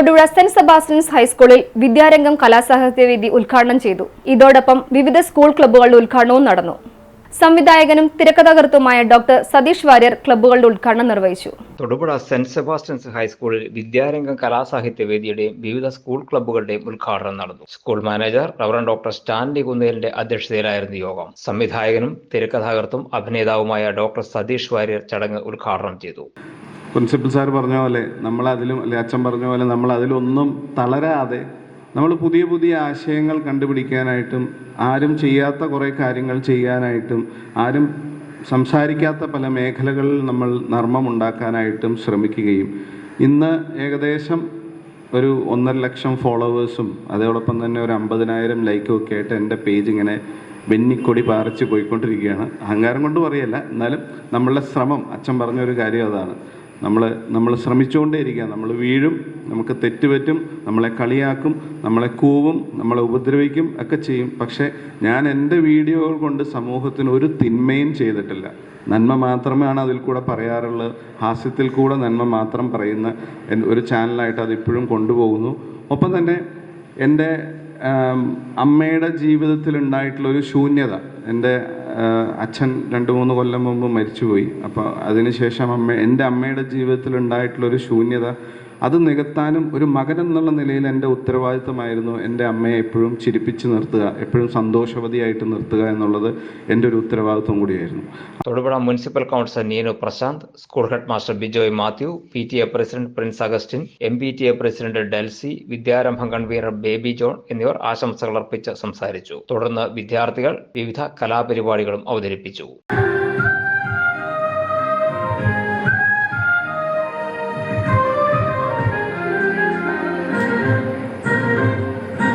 Thodupuzha saint Sebastian's ഹൈസ്കൂളിൽ വിദ്യാരംഗം കലാസാഹിത്യവേദി ഉദ്ഘാടനം ചെയ്തു. ഇതോടൊപ്പം വിവിധ സ്കൂൾ ക്ലബ്ബുകളുടെ ഉദ്ഘാടനവും നടന്നു. സംവിധായകനും തിരക്കഥാകൃത്തുമായ ഡോക്ടർ സതീഷ് വാര്യർ ക്ലബ്ബുകളുടെ ഉദ്ഘാടനം നിർവഹിച്ചു. തൊടുപുഴ സെന്റ് സെബാസ്റ്റ്യൻസ് ഹൈസ്കൂളിൽ വിദ്യാരംഗം കലാസാഹിത്യവേദിയുടെയും വിവിധ സ്കൂൾ ക്ലബ്ബുകളുടെയും ഉദ്ഘാടനം നടന്നു. School manager reverend doctor Stanley കുന്നേലിന്റെ അധ്യക്ഷതയിലായിരുന്നു യോഗം. സംവിധായകനും തിരക്കഥാകൃത്തും അഭിനേതാവുമായ ഡോക്ടർ സതീഷ് വാര്യർ ചടങ്ങ് ഉദ്ഘാടനം ചെയ്തു. പ്രിൻസിപ്പൽ സാർ പറഞ്ഞ പോലെ നമ്മൾ അതിലും അല്ലെ അച്ഛൻ പറഞ്ഞ പോലെ നമ്മൾ അതിലൊന്നും തളരാതെ നമ്മൾ പുതിയ പുതിയ ആശയങ്ങൾ കണ്ടുപിടിക്കാനായിട്ടും ആരും ചെയ്യാത്ത കുറേ കാര്യങ്ങൾ ചെയ്യാനായിട്ടും ആരും സംസാരിക്കാത്ത പല മേഖലകളിൽ നമ്മൾ നർമ്മം ഉണ്ടാക്കാനായിട്ടും ശ്രമിക്കുകയും. ഇന്ന് ഏകദേശം ഒരു ഒന്നര ലക്ഷം ഫോളോവേഴ്സും അതോടൊപ്പം തന്നെ ഒരു അമ്പതിനായിരം ലൈക്കും ഒക്കെ ആയിട്ട് എന്റെ പേജ് ഇങ്ങനെ വെന്നിക്കൊടി പാറിച്ച് പോയിക്കൊണ്ടിരിക്കുകയാണ്. അഹങ്കാരം കൊണ്ട് പറയല്ല എന്നാലും നമ്മളുടെ ശ്രമം അച്ഛൻ പറഞ്ഞ ഒരു കാര്യം അതാണ്. നമ്മൾ നമ്മൾ ശ്രമിച്ചുകൊണ്ടേയിരിക്കുക നമ്മൾ വീഴും നമുക്ക് തെറ്റുപറ്റും നമ്മളെ കളിയാക്കും നമ്മളെ കൂവും നമ്മളെ ഉപദ്രവിക്കും ഒക്കെ ചെയ്യും. പക്ഷേ ഞാൻ എന്റെ വീഡിയോകൾ കൊണ്ട് സമൂഹത്തിന് ഒരു തിന്മയും ചെയ്തിട്ടില്ല. നന്മ മാത്രമാണ് അതിൽ കൂടെ പറയാറുള്ളത് ഹാസ്യത്തിൽ കൂടെ നന്മ മാത്രം പറയുന്ന ഒരു ചാനലായിട്ട് അത് ഇപ്പോഴും കൊണ്ടുപോകുന്നു. ഒപ്പം തന്നെ എന്റെ അമ്മയുടെ ജീവിതത്തിൽ ഉണ്ടായിട്ടുള്ള ഒരു ശൂന്യത എന്റെ അച്ഛൻ രണ്ട് മൂന്ന് കൊല്ലം മുമ്പ് മരിച്ചുപോയി. അപ്പോൾ അതിനുശേഷം അമ്മ എന്റെ അമ്മയുടെ ജീവിതത്തിൽ ഉണ്ടായിട്ടുള്ള ഒരു ശൂന്യത അത് നികത്താനും ഒരു മകൻ എന്നുള്ള നിലയിൽ എന്റെ ഉത്തരവാദിത്തമായിരുന്നു എന്റെ അമ്മയെ എപ്പോഴും ചിരിപ്പിച്ച് നിർത്തുക എപ്പോഴും സന്തോഷവതിയായിട്ട് നിർത്തുക എന്നുള്ളത് എന്റെ ഒരു ഉത്തരവാദിത്വം കൂടിയായിരുന്നു. Thodupuzha municipal councillor Neenu Prashanth school head master Bijoy Mathew P T A president Prince Augustine M P T A president Delsy Vidyarambham convener baby John എന്നിവർ ആശംസകൾ അർപ്പിച്ച് സംസാരിച്ചു. തുടർന്ന് വിദ്യാർത്ഥികൾ വിവിധ കലാപരിപാടികളും അവതരിപ്പിച്ചു.